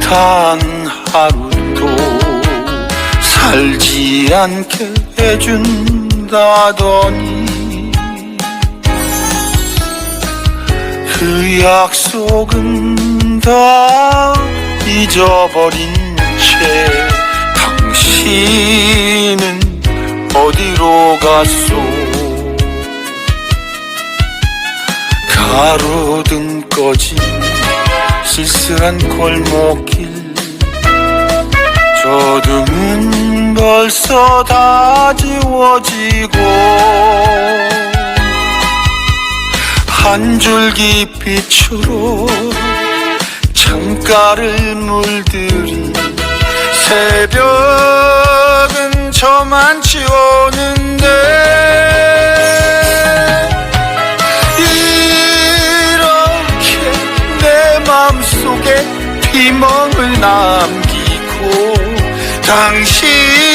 단 하루도 살지 않게 해준다더니 그 약속은 다 잊어버린 채 당신은 어디로 갔소 가로등 꺼진 쓸쓸한 골목길. 저 등은 벌써 다 지워지고 한 줄기 빛으로 창가를 물들인 새벽은 저만 치오는데 비멍을 남기고 당신은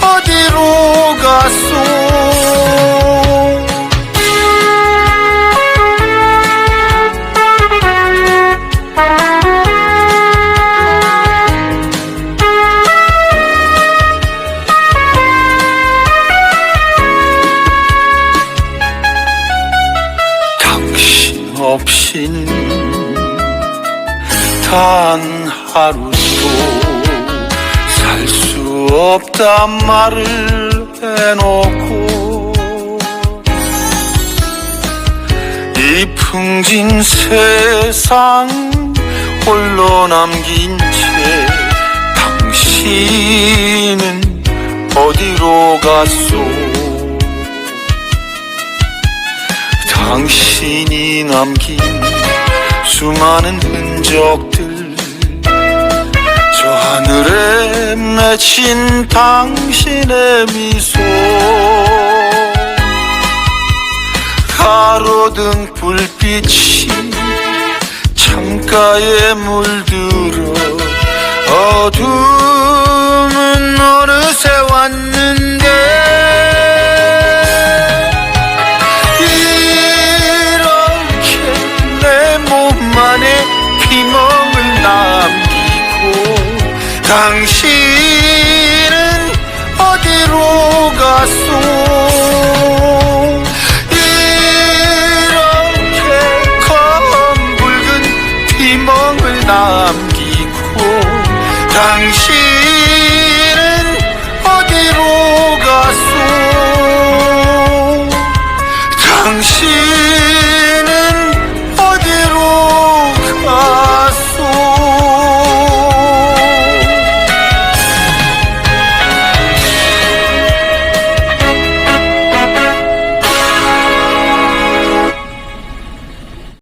어디로 갔소? 당신 없이는 단 하루도 살 수 없단 말을 해놓고 이 풍진 세상 홀로 남긴 채 당신은 어디로 갔소? 당신이 남긴 수많은 흔적들 저 하늘에 맺힌 당신의 미소. 가로등 불빛이 창가에 물들어 어둠은 당신은 어디로 갔소? 이렇게 검 붉은 비멍을 남기고 당신은 어디로 갔소? 당신